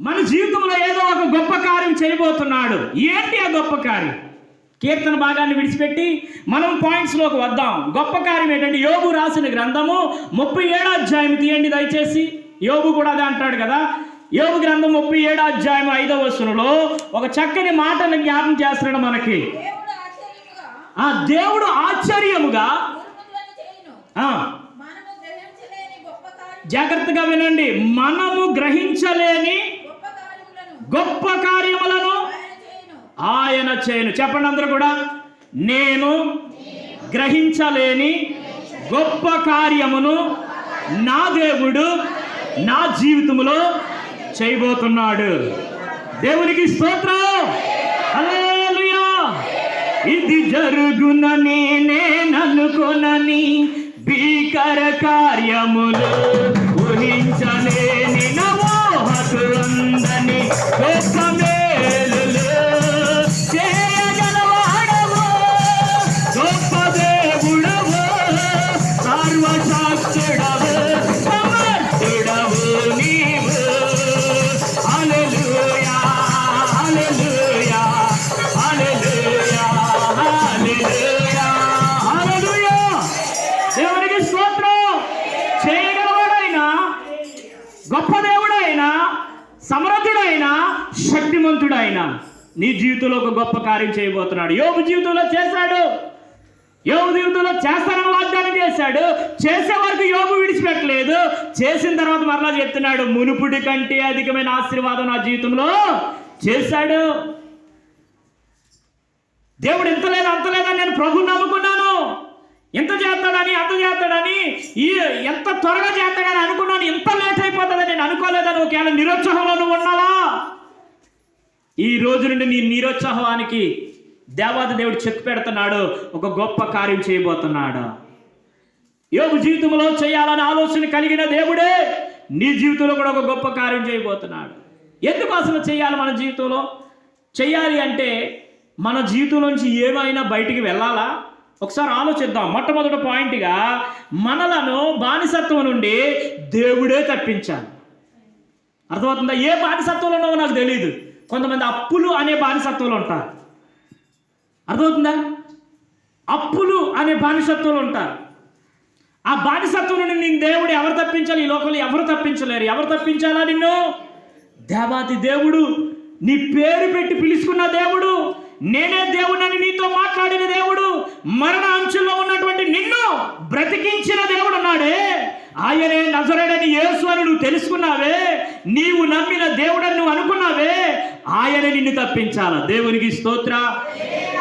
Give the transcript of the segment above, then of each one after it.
మన జీవితంలో ఏదో ఒక గొప్ప కార్యం చేయబోతున్నాడు. ఏంటి ఆ గొప్ప కార్యం? కీర్తన భాగాన్ని విడిచిపెట్టి మనం పాయింట్స్లోకి వద్దాం. గొప్ప కార్యం ఏంటంటే యోగు రాసిన గ్రంథము ముప్పై ఏడో అధ్యాయం తీయండి దయచేసి. యోగు కూడా అదే అంటాడు కదా. యోగు గ్రంథం ముప్పై ఏడో అధ్యాయం ఐదవ వచనంలో ఒక చక్కని మాటను జ్ఞాపం చేస్తున్నాడు మనకి. ఆ దేవుడు ఆశ్చర్యముగా జాగ్రత్తగా వినండి. మనము గ్రహించలేని గొప్ప కార్యములను ఆయన చేయను. చెప్పండి అందరూ కూడా. నేను గ్రహించలేని గొప్ప కార్యమును నా దేవుడు నా జీవితంలో చేయబోతున్నాడు. దేవునికి స్తోత్రం. హల్లెలూయా. ఇది జరుగునని నేననుకొనని భీకర కార్యములు ఊహించలేని నమోహకులు నీ జీవితంలో ఒక గొప్ప కార్యం చేయబోతున్నాడు. యోగు జీవితంలో చేశాడు. యోగు జీవితంలో చేస్తానని వాగ్దానం చేశాడు. చేసే వరకు యోగు విడిచిపెట్టలేదు. చేసిన తర్వాత మరలా చెప్తున్నాడు మునుపుడి కంటే అధికమైన ఆశీర్వాదం నా జీవితంలో చేశాడు. దేవుడు ఇంత లేదు అంత లేదని నేను ప్రభుని నమ్ముకున్నాను. ఇంత చేస్తాడని అంత చేస్తాడని ఈ ఎంత త్వరగా చేస్తాడని అనుకున్నాను. ఇంత లేట్ అయిపోతుందని నేను అనుకోలేదని ఒకవేళ నిరుత్సాహంలో నువ్వు ఉన్నావా? ఈ రోజు నుండి నీ నిరుత్సాహానికి దేవాది దేవుడు చెక్ పెడుతున్నాడు ఒక గొప్ప కార్యం చేయబోతున్నాడు. యోగు జీవితంలో చేయాలని ఆలోచన కలిగిన దేవుడే నీ జీవితంలో కూడా ఒక గొప్ప కార్యం చేయబోతున్నాడు. ఎందుకు అసలు చేయాలి మన జీవితంలో? చేయాలి అంటే మన జీవితంలోంచి ఏమైనా బయటికి వెళ్ళాలా? ఒకసారి ఆలోచిద్దాం. మొట్టమొదటి పాయింట్గా మనలను బానిసత్వం నుండి దేవుడే తప్పించాలి. అర్థమవుతుందా? ఏ బానిసత్వంలో ఉన్నావో నాకు తెలియదు కొంతమంది అప్పులు అనే బానిసత్వంలో ఉంటారు. అర్థమవుతుందా? అప్పులు అనే బానిసత్వంలో ఉంటారు. ఆ బానిసత్వం నుండి నేను దేవుడు ఎవరు తప్పించాలి? ఈ లోకంలో ఎవరు తప్పించలేరు? ఎవరు తప్పించాలా నిన్ను? దేవాది దేవుడు. నీ పేరు పెట్టి పిలుచుకున్న దేవుడు. నేనే దేవుడని నీతో మాట్లాడిన దేవుడు. మరణ అంచుల్లో ఉన్నటువంటి నిన్ను బ్రతికించిన దేవుడు ఉన్నాడే. ఆయనే నజరేడని యేసు అని నువ్వు తెలుసుకున్నావే. నీవు నమ్మిన దేవుడని నువ్వు అనుకున్నావే. ఆయన నిన్ను తప్పించాల? దేవునికి స్తోత్ర.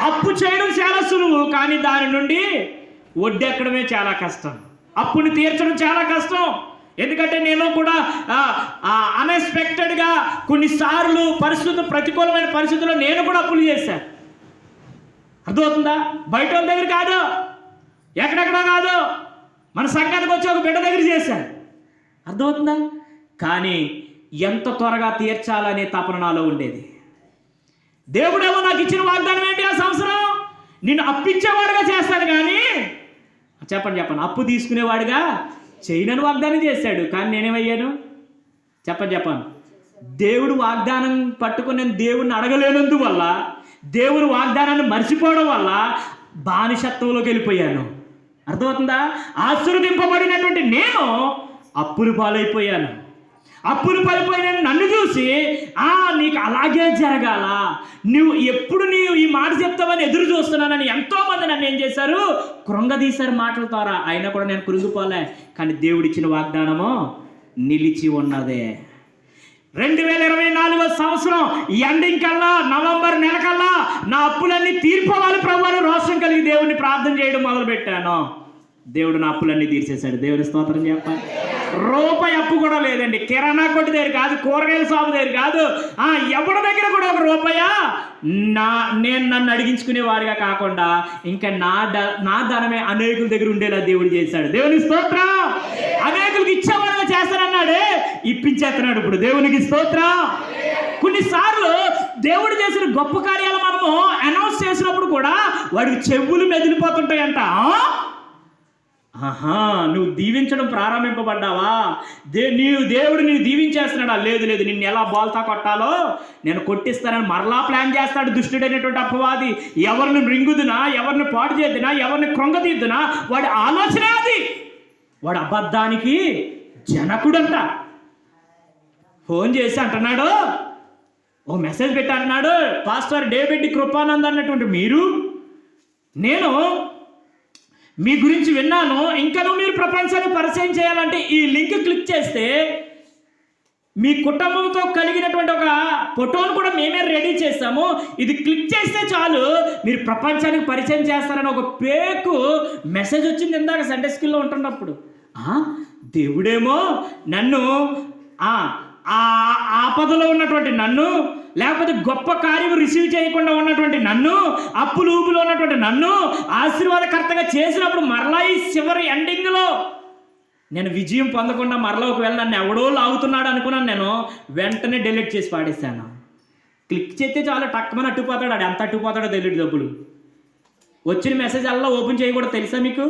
అప్పు చేయడం చాలా సులువు కానీ దాని నుండి వడ్డెక్కడమే చాలా కష్టం. అప్పుని తీర్చడం చాలా కష్టం. ఎందుకంటే నేను కూడా అన్ఎక్స్పెక్టెడ్గా కొన్నిసార్లు పరిస్థితులు ప్రతికూలమైన పరిస్థితుల్లో నేను కూడా అప్పులు చేశాను అర్థమవుతుందా? బయట వాళ్ళ దగ్గర కాదు. ఎక్కడెక్కడ కాదు. మన సంఘానికి వచ్చి ఒక బిడ్డ దగ్గర చేశాను అర్థమవుతుందా? కానీ ఎంత త్వరగా తీర్చాలనే తపన నాలో ఉండేది. దేవుడేమో నాకు ఇచ్చిన వాగ్దానం ఏంటి ఆ సంవత్సరం? నిన్ను అప్పించేవాడుగా చేస్తాను కానీ చెప్పండి చెప్పండి అప్పు తీసుకునేవాడుగా చేయనని వాగ్దానం చేశాడు కానీ నేనేమయ్యాను? చెప్పండి చెప్పాను దేవుడు వాగ్దానం పట్టుకుని నేను దేవుడిని అడగలేనందువల్ల దేవుని వాగ్దానాన్ని మర్చిపోవడం వల్ల బానిసత్వంలోకి వెళ్ళిపోయాను. అర్థమవుతుందా? ఆశీర్వదింపబడినటువంటి నేను అప్పులు పాలైపోయాను. అప్పులు పడిపోయిన నన్ను చూసి ఆ నీకు అలాగే జరగాల. నువ్వు ఎప్పుడు నీవు ఈ మాట చెప్తావని ఎదురు చూస్తున్నానని ఎంతోమంది నన్ను ఏం చేశారు? కృంగదీశారు మాటల ద్వారా. అయినా కూడా నేను కృంగిపోలే కానీ దేవుడిచ్చిన వాగ్దానము నిలిచి ఉన్నదే. రెండు వేల ఇరవై నాలుగో సంవత్సరం ఎండింగ్ కల్లా నవంబర్ నెల కల్లా నా అప్పులన్నీ తీర్పవాలి ప్రభు రోషం కలిగి దేవుడిని ప్రార్థన చేయడం మొదలుపెట్టాను. దేవుడు నా అప్పులన్నీ తీర్చేశాడు. దేవుని స్తోత్రం చెప్పాలి రూపాయి అప్పు కూడా లేదండి. కిరాణా కొట్టు దగ్గర కాదు కూరగాయల షాపు దగ్గర కాదు. ఆ ఎవరి దగ్గర కూడా ఒక రూపాయా? నా నేను నన్ను అడిగించుకునే వారిగా కాకుండా ఇంకా నా ద నా ధనమే అనేకుల దగ్గర ఉండేలా దేవుడు చేశాడు. దేవుని స్తోత్ర. అనేకులకి ఇచ్చేవారుగా చేస్తానన్నాడే. ఇప్పించేస్తున్నాడు ఇప్పుడు దేవునికి స్తోత్ర. కొన్నిసార్లు దేవుడు చేసిన గొప్ప కార్యాలు మనము అనౌన్స్ చేసినప్పుడు కూడా వాడికి చెవులు మెదిలిపోతుంటాయంట. ఆహా నువ్వు దీవించడం ప్రారంభింపబడ్డావా? దే నీవు దేవుడు నీవు దీవించేస్తున్నాడా? లేదు లేదు నిన్ను ఎలా బాల్తా కొట్టాలో? నేను కొట్టిస్తానని మరలా ప్లాన్ చేస్తాడు దుష్టుడైనటువంటి అపవాది. ఎవరిని మృంగుదునా ఎవరిని పాడు చేద్దునా ఎవరిని కృంగతీద్దునా వాడి ఆలోచన అది. వాడు అబద్ధానికి జనకుడంట. ఫోన్ చేసి అంటున్నాడు. ఓ మెసేజ్ పెట్టి అంటున్నాడు పాస్టర్ డేవిడ్ కృపానంద్ అన్నటువంటి మీరు? నేను మీ గురించి విన్నాను. ఇంకనూ మీరు ప్రపంచాన్ని పరిచయం చేయాలంటే ఈ లింక్ క్లిక్ చేస్తే మీ కుటుంబంతో కలిగినటువంటి ఒక ఫోటోను కూడా మేమే రెడీ చేస్తాము. ఇది క్లిక్ చేస్తే చాలు. మీరు ప్రపంచానికి పరిచయం చేస్తారని ఒక పేకు మెసేజ్ వచ్చింది ఇందాక సండే స్కూల్లో ఉంటున్నప్పుడు. దేవుడేమో నన్ను ఆ ఆ ఆపదలో ఉన్నటువంటి నన్ను లేకపోతే గొప్ప కార్యం రిసీవ్ చేయకుండా ఉన్నటువంటి నన్ను అప్పులు ఊపులో ఉన్నటువంటి నన్ను ఆశీర్వాదకర్తగా చేసినప్పుడు మరలా ఈ చివరి ఎండింగ్లో నేను విజయం పొందకుండా మరలా ఒకవేళ నన్ను ఎవడో లాగుతున్నాడు అనుకున్నాను నేను వెంటనే డెలీట్ చేసి పాడేశాను. క్లిక్ చేస్తే చాలా టక్కమని అట్టుపోతాడు ఆడు ఎంత అట్టుపోతాడో తెలియదు డబ్బులు. వచ్చిన మెసేజ్ అలా ఓపెన్ చేయకూడదు తెలుసా మీకు?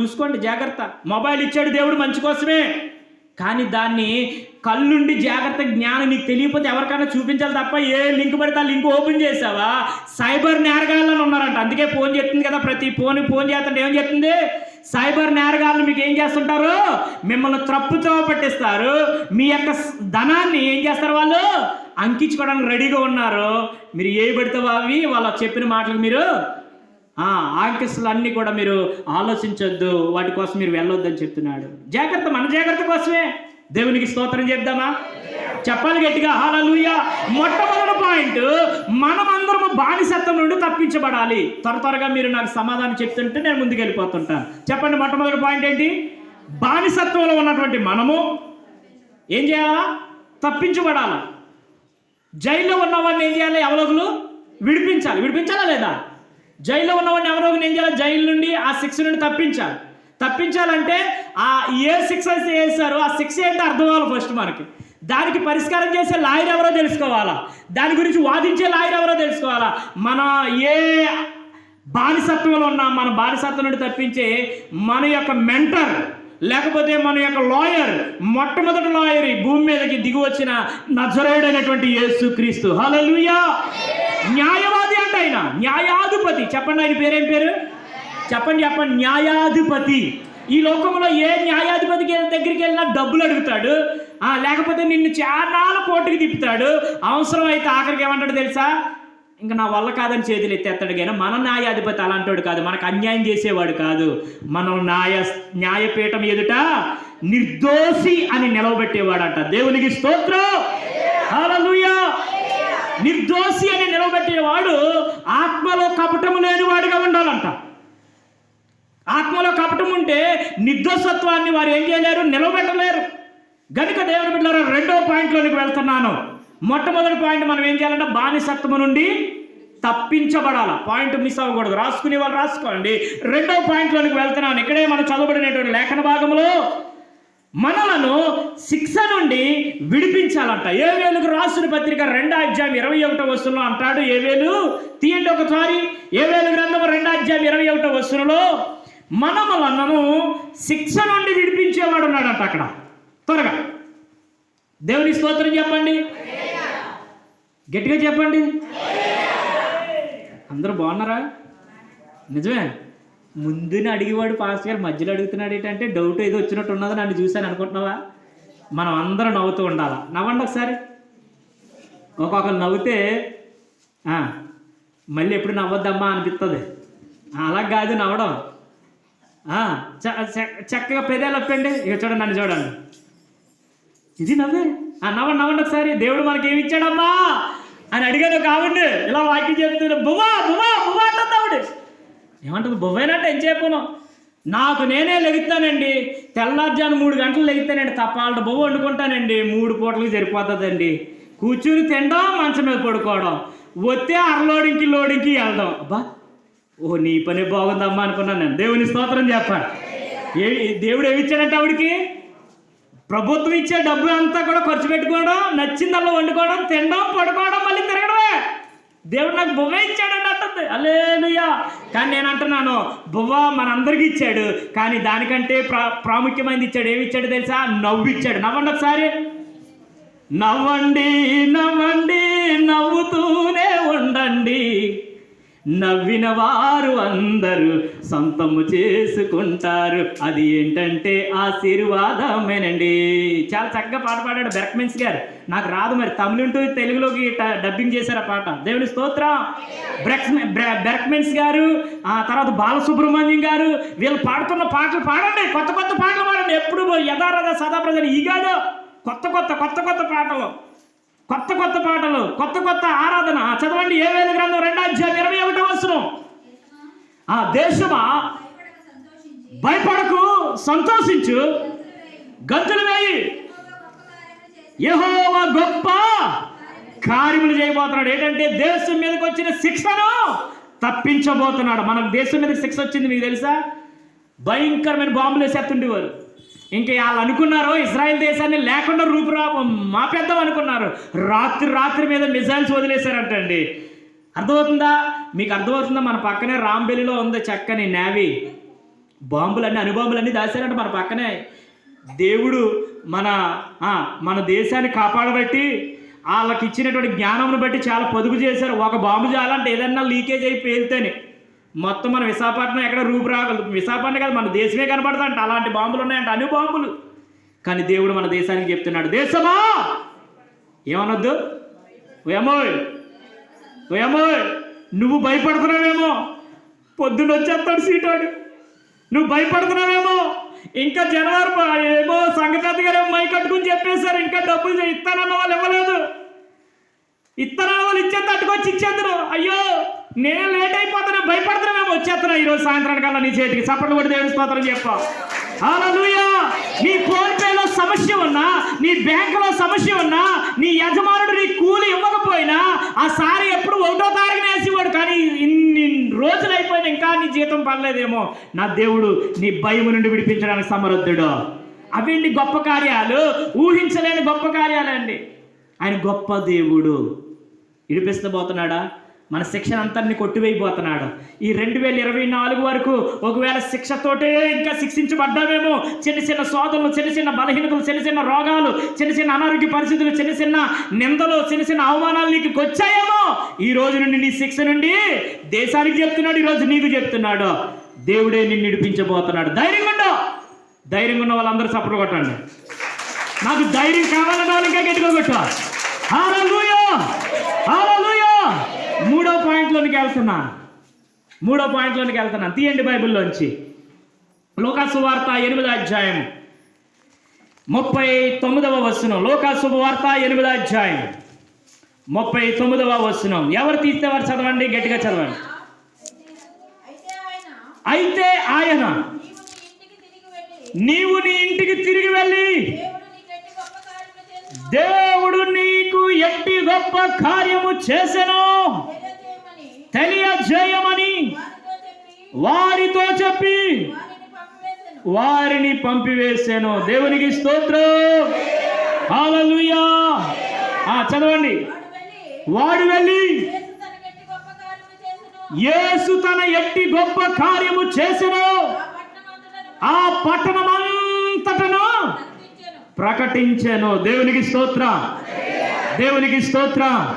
చూసుకోండి జాగ్రత్త. మొబైల్ ఇచ్చాడు దేవుడు మంచి కోసమే. కానీ దాన్ని కళ్ళుండి జాగ్రత్త జ్ఞానం నీకు తెలియకపోతే ఎవరికైనా చూపించాలి తప్ప ఏ లింక్ పడితే ఆ లింక్ ఓపెన్ చేసావా? సైబర్ నేరగాళ్ళని ఉన్నారంట. అందుకే ఫోన్ చెప్తుంది కదా ప్రతి ఫోన్ ఫోన్ చేస్తుంటే ఏం చెప్తుంది సైబర్ నేరగాళ్ళు మీకు ఏం చేస్తుంటారు? మిమ్మల్ని త్రప్పుతో పట్టిస్తారు. మీ యొక్క ధనాన్ని ఏం చేస్తారు వాళ్ళు? అంకించుకోవడానికి రెడీగా ఉన్నారు. మీరు ఏ పడితే అవి వాళ్ళు చెప్పిన మాటలు మీరు ఆంకెస్లు అన్నీ కూడా మీరు ఆలోచించొద్దు వాటి కోసం మీరు వెళ్ళొద్దని చెప్తున్నాడు. జాగ్రత్త మన జాగ్రత్త కోసమే. దేవునికి స్తోత్రం చెప్దామా? చెప్పాలి గట్టిగా హాలూయ మొట్టమొదటి పాయింట్ మనమందరము బానిసత్వం నుండి తప్పించబడాలి. త్వర త్వరగా మీరు నాకు సమాధానం చెప్తుంటే నేను ముందుకు వెళ్ళిపోతుంటాను చెప్పండి మొట్టమొదటి పాయింట్ ఏంటి? బానిసత్వంలో ఉన్నటువంటి మనము ఏం చేయాలా? తప్పించబడాలా. జైల్లో ఉన్నవాడిని ఏం చేయాలి? అవలోకులు విడిపించాలి. విడిపించాలా లేదా? జైల్లో ఉన్నవాడిని ఎవరో ఏం చేయాలి? జైలు నుండి ఆ శిక్ష నుండి తప్పించాలి. తప్పించాలంటే ఆ ఏ శిక్ష అయితే వేశారో ఆ శిక్ష ఏంటో అర్థం అవ్వాలి ఫస్ట్ మనకి. దానికి పరిష్కారం చేసే లాయర్ ఎవరో తెలుసుకోవాలా? దాని గురించి వాదించే లాయర్ ఎవరో తెలుసుకోవాలా? మన ఏ బానిసత్వంలో ఉన్న మన బానిసత్వం నుండి తప్పించే మన యొక్క మెంటర్ లేకపోతే మన యొక్క లాయర్ మొట్టమొదటి లాయర్ ఈ భూమి మీదకి దిగి వచ్చిన నజరేయుడైనటువంటి యేసు క్రీస్తు హలో న్యాయం అంట ఆయన న్యాయాధిపతి. చెప్పండి ఆయన పేరేం పేరు? చెప్పండి చెప్పండి. న్యాయాధిపతి. ఈ లోకంలో ఏ న్యాయాధిపతికి దగ్గరికి వెళ్ళినా డబ్బులు అడుగుతాడు. లేకపోతే నిన్ను చాలా కోర్టుకి తిప్పుతాడు. అవసరం అయితే ఆఖరికి ఏమంటాడు తెలుసా? ఇంకా నా వల్ల కాదని చేతులు ఎత్తేస్తాడు కానీ మన న్యాయాధిపతి అలాంటోడు కాదు. మనకు అన్యాయం చేసేవాడు కాదు. మనం న్యాయ న్యాయపీఠం ఎదుట నిర్దోషి అని నిలవబెట్టేవాడంట. దేవునికి స్తోత్రం. నిర్దోషి అని నిలవబెట్టేవాడు ఆత్మలో కపటము లేనివాడుగా ఉండాలంట. ఆత్మలో కపటం ఉంటే నిర్దోషత్వాన్ని వారు ఏం చేయలేరు నిలబెట్టలేరు. గనుక దేవుని బిడ్డలారా రెండో పాయింట్లోనికి వెళ్తున్నాను. మొట్టమొదటి పాయింట్ మనం ఏం చేయాలంటే బానిసత్వము నుండి తప్పించబడాల. పాయింట్ మిస్ అవ్వకూడదు. రాసుకునే వాళ్ళు రాసుకోండి. రెండో పాయింట్లోనికి వెళ్తున్నాను. ఇక్కడే మనం చదవబడినటువంటి లేఖన భాగంలో మనలను శిక్ష నుండి విడిపించాలంట. ఏవేలుకు రాసిన పత్రిక రెండో అధ్యాయం ఇరవై ఒకటో వస్తువులో అంటాడు. ఏవేలు? తీయండి ఒకసారి. ఏ గ్రంథం రెండో అధ్యాయం ఇరవై ఒకటో వస్తువులో మనములను శిక్ష నుండి విడిపించేవాడు ఉన్నాడంట అక్కడ. త్వరగా. దేవుని స్తోత్రం చెప్పండి. గట్టిగా చెప్పండి. అందరూ బాగున్నారా? నిజమే. ముందుని అడిగేవాడు పాస్ గారు మధ్యలో అడుగుతున్నాడు ఏంటంటే డౌట్ ఏదో వచ్చినట్టు ఉన్నది నన్ను చూశాను అనుకుంటున్నావా? మనం అందరం నవ్వుతూ ఉండాలా? నవ్వండి ఒకసారి. ఒక్కొక్కరు నవ్వితే ఆ, మళ్ళీ ఎప్పుడు నవ్వద్దమ్మా అనిపిస్తుంది అలా కాదు నవ్వడం. ఆ, చ- చక్కగా పెదాలు అప్పండి ఇక చూడండి నన్ను చూడండి. ఇది నవ్వే? ఆ నవ్వండి నవ్వండి ఒకసారి. దేవుడు మనకి ఏమి ఇచ్చాడమ్మా? అని అడిగాను కావండి ఇలా వాక్యం చెప్తుంది బువా బువ్వా! ఏమంటుంది? బువ్వైనట్టు ఏం చెప్పను నాకు నేనే లెగుతానండి. తెల్లారుజాను మూడు గంటలు లెగుతానండి. తప్పాలంట బొవ్వ వండుకుంటానండి. మూడు పూటలకు సరిపోతుందండి. కూర్చుని తినడం మంచం మీద పడుకోవడం. వస్తే అరలోడింకి లోడింకి వెళ్దాం. అబ్బా ఓ నీ పని బాగుందమ్మా అనుకున్నాను నేను. దేవుని స్తోత్రం చెప్పాను. ఏ దేవుడు ఏమి ఇచ్చాడంటే ఆవిడికి? ప్రభుత్వం ఇచ్చే డబ్బు అంతా కూడా ఖర్చు పెట్టుకోవడం నచ్చిందల్లా వండుకోవడం తినడం పడుకోవడం మళ్ళీ తిరగడమే. దేవుడు నాకు బువ్వ ఇచ్చాడండి అంటుంది. అలేలుయా కానీ నేను అంటున్నాను బువ్వ మనందరికీ ఇచ్చాడు కానీ దానికంటే ప్రా ప్రాముఖ్యమైనది ఇచ్చాడు. ఏమి ఇచ్చాడు తెలుసా? నవ్వు ఇచ్చాడు. నవ్వండి ఒకసారి. నవ్వండి నవ్వండి నవ్వుతూనే ఉండండి. నవ్విన వారు అందరూ సొంతము చేసుకుంటారు. అది ఏంటంటే ఆశీర్వాదమేనండి. చాలా చక్కగా పాట పాడాడు బెర్క్మెన్స్ గారు. నాకు రాదు మరి తమిళంటూ తెలుగులోకి డబ్బింగ్ చేశారు ఆ పాట. దేవుని స్తోత్రం. బ్రెక్స్ గారు ఆ తర్వాత బాలసుబ్రహ్మణ్యం గారు వీళ్ళు పాడుతున్న పాటలు పాడండి. కొత్త కొత్త పాటలు పాడండి. ఎప్పుడు యథారథ సదా ప్రజలు ఈ కాదు కొత్త కొత్త కొత్త కొత్త పాటలు. కొత్త కొత్త పాటలు కొత్త కొత్త ఆరాధన. చదవండి. ఏ వేల గ్రంథం? రెండో అధ్యాయం ఇరవై ఒకటో వస్తున్నాం ఆ దేశమా? భయపడకు సంతోషించు. గంతులు వేయి. యెహోవా గొప్ప కార్యములు చేయబోతున్నాడు. ఏంటంటే దేశం మీదకి వచ్చిన శిక్షను తప్పించబోతున్నాడు. మనకు దేశం మీద శిక్ష వచ్చింది మీకు తెలుసా? భయంకరమైన బాంబులు వేసేస్తుండేవారు. ఇంకా వాళ్ళు అనుకున్నారు ఇజ్రాయెల్ దేశాన్ని లేకుండా రూపురా మాపేద్దాం అనుకున్నారు. రాత్రి రాత్రి మీద మిజైల్స్ వదిలేశారంటండి. అర్థమవుతుందా? మీకు అర్థమవుతుందా? మన పక్కనే రాంబెల్లిలో ఉంది చక్కని నేవీ. బాంబులన్నీ అనుబాంబులన్నీ దాచారంట మన పక్కనే. దేవుడు మన మన దేశాన్ని కాపాడబట్టి వాళ్ళకి ఇచ్చినటువంటి జ్ఞానంను బట్టి చాలా పొదుపు చేశారు. ఒక బాంబు చాలంటే ఏదన్నా లీకేజ్ అయి మొత్తం మన విశాఖపట్నం ఎక్కడ రూపు రాగలదు విశాఖపట్నం కాదు మన దేశమే కనపడదంట. అలాంటి బాంబులు ఉన్నాయంట అన్ని బాంబులు. కానీ దేవుడు మన దేశానికి చెప్తున్నాడు దేశమా? ఏమనొద్దు? ఏమో ఏమోయ్ నువ్వు భయపడుతున్నావేమో? పొద్దున్న వచ్చేస్తాడు సీటాడు. నువ్వు భయపడుతున్నావేమో? ఇంకా జనవరి ఏమో సంగతి గారు మై కట్టుకుని చెప్పేశారు ఇంకా డబ్బులు ఇస్తానన్న వాళ్ళు ఇవ్వలేదు. ఇత్తనాలు వాళ్ళు ఇచ్చే తట్టుకొచ్చి ఇచ్చేద్దరు అయ్యో నేను లేట్ అయిపోతాను భయపడతాను మేము వచ్చేస్తున్నా ఈరోజు సాయంత్రానికి కల్లా నీ చేతికి. చప్పట్లు కూడా దేవుని స్తోత్రం చెప్ప. హల్లెలూయా నీ ఫోన్ పేలో సమస్య ఉన్నా నీ బ్యాంకులో సమస్య ఉన్నా నీ యజమానుడు నీ కూలి ఇవ్వకపోయినా ఆ సారి ఎప్పుడు ఒకటో తారీఖున వేసేవాడు. కానీ ఇన్ని రోజులు అయిపోయినా ఇంకా నీ జీతం పడలేదేమో. నా దేవుడు నీ భయం నుండి విడిపించడానికి సమర్థుడు. అవేంటి గొప్ప కార్యాలు ఊహించలేని గొప్ప కార్యాలండి. ఆయన గొప్ప దేవుడు. విడిపిస్తబోతున్నాడా మన శిక్షణ అంతరిని కొట్టివేయబోతున్నాడు. ఈ రెండు వేల ఇరవై నాలుగు వరకు ఒకవేళ శిక్షతోటే ఇంకా శిక్షించబడ్డామేమో చిన్న చిన్న సోదరులు చిన్న చిన్న బలహీనతలు చిన్న చిన్న రోగాలు చిన్న చిన్న అనారోగ్య పరిస్థితులు చిన్న చిన్న నిందలు చిన్న చిన్న అవమానాలు నీకు వచ్చాయేమో ఈ రోజు నుండి నీ శిక్ష నుండి దేశానికి చెప్తున్నాడు ఈరోజు నీకు చెప్తున్నాడు. దేవుడే నిన్ను విడిపించబోతున్నాడు ధైర్యంగా ఉండవు ధైర్యంగా ఉన్న వాళ్ళందరూ చప్పట్లు కొట్టండి. నాకు ధైర్యం కావాలన్నా ఇంకా గట్టిగా కొట్టు హల్లెలూయా హల్లెలూయా మూడో పాయింట్లోనికి వెళ్తున్నా. మూడో పాయింట్లోనికి వెళ్తున్నాను తీయండి బైబిల్లోంచి లోకాసు వార్త ఎనిమిదో అధ్యాయం ముప్పై తొమ్మిదవ వచనం. లోకాసు వార్త ఎనిమిదో అధ్యాయం. ముప్పై తొమ్మిదవ వచనం. ఎవరు తీస్తే వారు చదవండి? గట్టిగా చదవండి. అయితే ఆయన నీవు నీ ఇంటికి తిరిగి వెళ్ళి దేవుడు నీకు ఎట్టి గొప్ప కార్యము చేసెను దేవుడు నీకు ఎట్టి గొప్ప కార్యము చేసెను తెలియజేయమని వారితో చెప్పి వారిని పంపివేశాను. దేవునికి స్తోత్రం. ఆ చదవండి. వాడు వెళ్ళి యేసు తన ఎట్టి గొప్ప కార్యము చేసను. ఆ పట్టణమంతటను ఆ ప్రకటించాను. దేవునికి స్తోత్ర. దేవునికి స్తోత్రం.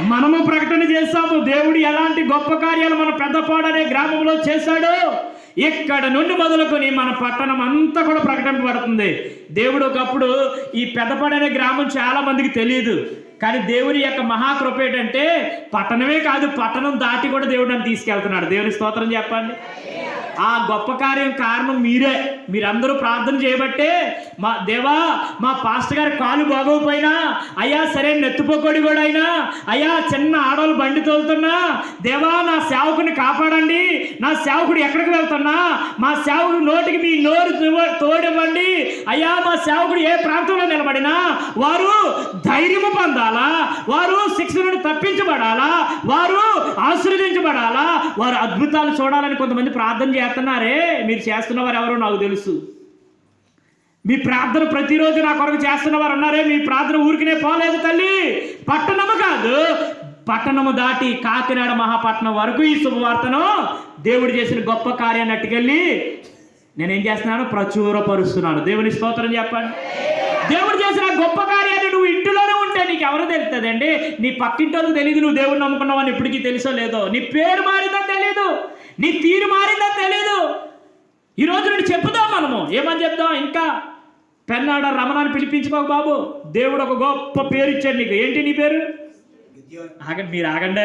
మనము ప్రకటన చేస్తాము. దేవుడు ఎలాంటి గొప్ప కార్యాలు మన పెద్దపాడు అనే గ్రామంలో చేశాడో ఇక్కడ నుండి మొదలుకొని మన పట్టణం అంతా కూడా ప్రకటింపబడుతుంది. దేవుడు ఒకప్పుడు ఈ పెద్దపాడు అనే గ్రామం చాలా మందికి తెలియదు కానీ దేవుని యొక్క మహాకృప ఏంటంటే పట్టణమే కాదు పట్టణం దాటి కూడా దేవుడు నన్ను తీసుకెళ్తున్నాడు. దేవుని స్తోత్రం చెప్పండి. ఆ గొప్ప కార్యం కారణం మీరే. మీరందరూ ప్రార్థన చేయబట్టే మా దేవా మా పాస్టర్ గారి కాలు బాగోపోయినా అయ్యా సరే నెత్తుపోకోడి కూడా అయినా అయ్యా చిన్న ఆడవాళ్ళు బండి తోలుతున్నా దేవా నా సేవకుని కాపాడండి. నా సేవకుడు ఎక్కడికి వెళ్తున్నా మా సేవకుడు నోటికి మీ నోరు తోడివ్వండి. అయ్యా మా సేవకుడు ఏ ప్రాంతంలో నిలబడినా వారు ధైర్యము పొందాలా వారు శిక్ష నుండి తప్పించబడాలా వారు ఆశీర్వదించబడాలా వారు అద్భుతాలు చూడాలని కొంతమంది ప్రార్థన చేస్తున్నారే? మీరు చేస్తున్నవారు ఎవరో నాకు తెలుసు. మీ ప్రార్థన ప్రతిరోజు నా కొరకు చేస్తున్నవారు ఉన్నారే మీ ప్రార్థన ఊరికినే పోలేదు తల్లి. పట్టణము కాదు. పట్టణము దాటి కాకినాడ మహాపట్నం వరకు ఈ శుభవార్తను దేవుడు చేసిన గొప్ప కార్యాన్ని అట్టుకెళ్ళి నేనేం చేస్తున్నాను? ప్రచురపరుస్తున్నాను. దేవుని స్తోత్రం చెప్పండి. దేవుడు చేసిన గొప్ప కార్యాన్ని నువ్వు ఇంటిలోనే ఉంటే నీకు ఎవరు తెలుస్తుందండి? నీ పక్కింటోళ్ళకి తెలియదు నువ్వు దేవుడు నమ్ముకున్నావని ఇప్పటికీ తెలుసో లేదో? నీ పేరు మారిందో తెలియదు నీ తీరు మారిందని తెలియదు ఈ రోజు నుండి చెప్పుదాం మనము. ఏమని చెప్దాం? ఇంకా పెన్నాడ రమణాన్ని పిలిపించుకోక బాబు. దేవుడు ఒక గొప్ప పేరు ఇచ్చాడు నీకు. ఏంటి నీ పేరు? ఆగండి మీరు ఆగండి.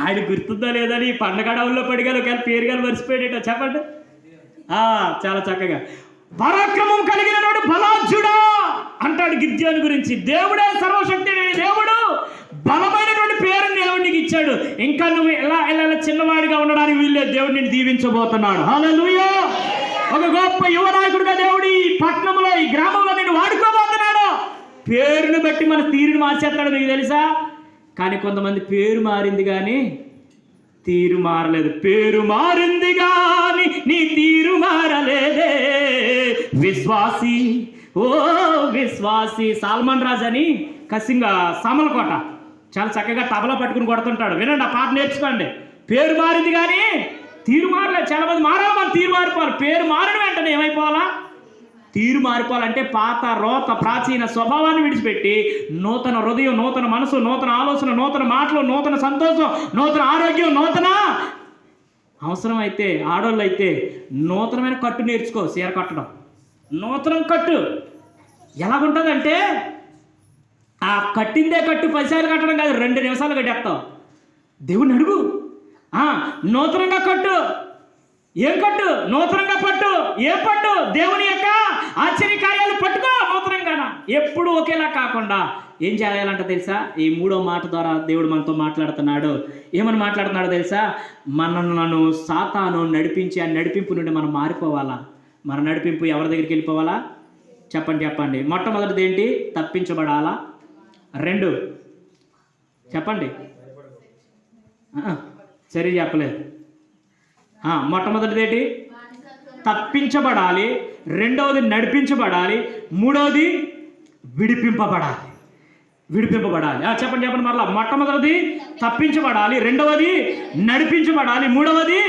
ఆయన గుర్తుందా లేదని పండగ అడవుల్లో పడిగాలి ఒకవేళ పేరు గారు మర్చిపోయేటో చెప్పండి. ఆ, చాలా చక్కగా. పరాక్రమం కలిగిన వాడు బలాజ్యుడా అంటాడు గిర్జాని గురించి. దేవుడే సర్వశక్తి దేవుడు బలమైనటువంటి పేరు దేవుడు నీకు ఇచ్చాడు. ఇంకా నువ్వు ఎలా ఎలా చిన్నవాడిగా ఉండడానికి వీళ్ళే దేవుడు నేను దీవించబోతున్నాడు. హల్లెలూయా ఒక గొప్ప యువ నాయకుడిగా దేవుడు ఈ పట్టణంలో ఈ గ్రామంలో నేను వాడుకోబోతున్నాడు. పేరుని బట్టి మన తీరును మార్చేస్తాడు మీకు తెలుసా? కానీ కొంతమంది పేరు మారింది కానీ తీరు మారలేదు. పేరు మారింది కానీ నీ తీరు మారలేదే. విశ్వాసి ఓ విశ్వాసి. సాల్మన్ రాజ్ అని కసింగా సామలకోట. చాలా చక్కగా తబలా పట్టుకుని కొడుతుంటాడు. వినండి ఆ పాట నేర్చుకోండి. పేరు మారింది కానీ తీరు మారలేదు. చాలా మంది మారాలి మన తీరు మారిపోవాలి. పేరు మారిన వెంటనే ఏమైపోవాలా? తీరు మారిపోవాలంటే పాత రోత ప్రాచీన స్వభావాన్ని విడిచిపెట్టి నూతన హృదయం నూతన మనసు నూతన ఆలోచన నూతన మాటలు నూతన సంతోషం నూతన ఆరోగ్యం నూతన అవసరం అయితే అయితే నూతనమైన కట్టు నేర్చుకో చీర కట్టడం. నూతనం కట్టు ఎలాగుంటుందంటే ఆ కట్టిందే కట్టు పదిసార్లు కట్టడం కాదు రెండు నిమిషాలు కట్టేస్తావు దేవుని అడుగు. నూతనంగా కట్టు. ఏం కట్టు? నూతనంగా పట్టు. ఏం పట్టు? దేవుని యొక్క ఆశ్చర్య కార్యాలు పట్టుకో నూతనంగానా? ఎప్పుడు ఒకేలా కాకుండా ఏం చేయాలంట తెలుసా? ఈ మూడో మాట ద్వారా దేవుడు మనతో మాట్లాడుతున్నాడు. ఏమని మాట్లాడుతున్నాడు తెలుసా? మనను సాతాను నడిపించి ఆ నడిపింపు నుండి మనం మారిపోవాలా? మన నడిపింపు ఎవరి దగ్గరికి వెళ్ళిపోవాలా? చెప్పండి చెప్పండి. మొట్టమొదటిది ఏంటి? తప్పించబడాలా? రెండు. చెప్పండి. సరే చెప్పలేదు. మొట్టమొదటిది ఏంటి? తప్పించబడాలి. రెండవది నడిపించబడాలి. మూడవది విడిపింపబడాలి. విడిపింపబడాలి. చెప్పండి చెప్పండి మరలా. మొట్టమొదటిది తప్పించబడాలి. రెండవది నడిపించబడాలి. మూడవది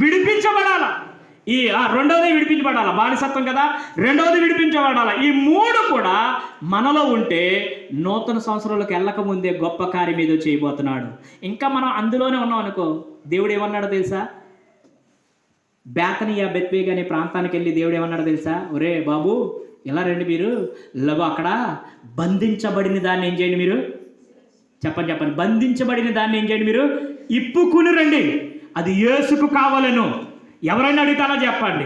విడిపించబడాలా. ఈ రెండవది విడిపించబడాల? బానిసత్వం కదా? రెండవది విడిపించబడాల? ఈ మూడు కూడా మనలో ఉంటే నూతన సంవత్సరంలోకి వెళ్ళక ముందే గొప్ప కార్యం ఏదో చేయబోతున్నాడు. ఇంకా మనం అందులోనే ఉన్నాం అనుకో దేవుడు ఏమన్నాడో తెలుసా? బేతనియా బెత్వేగ్ అనే ప్రాంతానికి వెళ్ళి దేవుడు ఏమన్నాడు తెలుసా? ఒరే బాబు ఇలా రండి మీరు? లగో అక్కడ బంధించబడిన దాన్ని ఏం చేయండి మీరు? చెప్పండి చెప్పండి. బంధించబడిన దాన్ని ఏం చేయండి మీరు? ఇప్పుకుని రండి. అది ఏసుకు కావాలను. ఎవరైనా అడిగితే అలా చెప్పండి.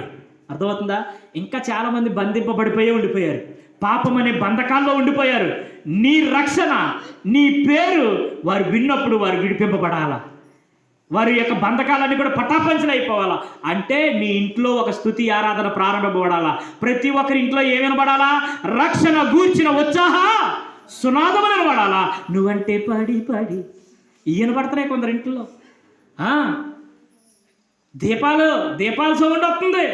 అర్థమవుతుందా? ఇంకా చాలామంది బంధింపబడిపోయి ఉండిపోయారు. పాపం అనే బంధకాల్లో ఉండిపోయారు. నీ రక్షణ నీ పేరు వారు విన్నప్పుడు వారు విడిపింపబడాలా? వారి యొక్క బంధకాలన్నీ కూడా పటాపంచలు అయిపోవాలా అంటే నీ ఇంట్లో ఒక స్థుతి ఆరాధన ప్రారంభపడాలా ప్రతి ఒక్కరి ఇంట్లో ఏం వినబడాలా రక్షణ గూర్చిన ఉత్సాహ సునాదము వినబడాలా నువ్వంటే పడి పడి. ఈయన పడుతున్నాయి కొందరు ఇంట్లో. దీపాలు దీపాల సౌండ్ వస్తుంది.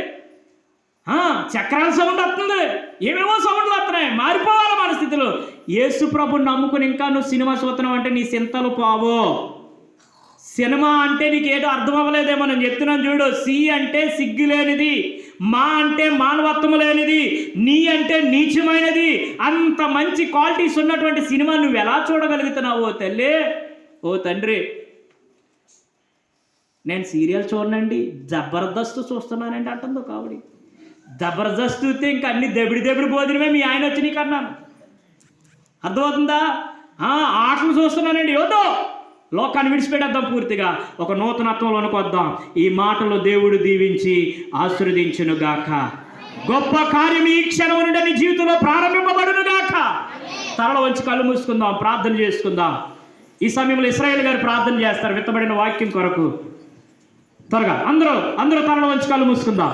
చక్రాల సౌండ్ వస్తుంది. ఏమేమో సౌండ్లు వస్తున్నాయి. మారిపోవాలి మన స్థితిలో. యేసు ప్రభు నమ్ముకుని ఇంకా నువ్వు సినిమా చూస్తున్నావు అంటే నీ చింతలు పావు. సినిమా అంటే నీకు ఏదో అర్థం అవ్వలేదేమో. నేను చెప్తున్నాను చూడు. సి అంటే సిగ్గు లేనిది మా అంటే మానవత్వం లేనిది. నీ అంటే నీచమైనది. అంత మంచి క్వాలిటీస్ ఉన్నటువంటి సినిమా నువ్వు ఎలా చూడగలుగుతున్నావు ఓ తల్లి? ఓ తండ్రి నేను సీరియల్ చూడనండి జబర్దస్త్ చూస్తున్నానండి అంటుంది ఒక ఆవిడ. జబర్దస్త్ చూస్తే ఇంకా అన్ని దెబిడి దెబిడి భోజనమే మీ ఆయన వచ్చి నీకు అన్నాను. అర్థమవుతుందా? ఆటలు చూస్తున్నానండి యోదో లోకాన్ని విడిచిపెట్టేద్దాం పూర్తిగా. ఒక నూతనత్వంలో అనుకొద్దాం ఈ మాటలు దేవుడు దీవించి ఆశీర్వదించును గాక గొప్ప కార్యం ఈ క్షణం నుండి నీ జీవితంలో ప్రారంభింపబడునుగాక. గాక వంచి వచ్చి కళ్ళు మూసుకుందాం ప్రార్థన చేసుకుందాం. ఈ సమయంలో ఇస్రాయేల్ గారు ప్రార్థన చేస్తారు విత్తబడిన వాక్యం కొరకు. త్వరగా. అందరూ అందరూ తలలో వచ్చి కళ్ళు మూసుకుందాం.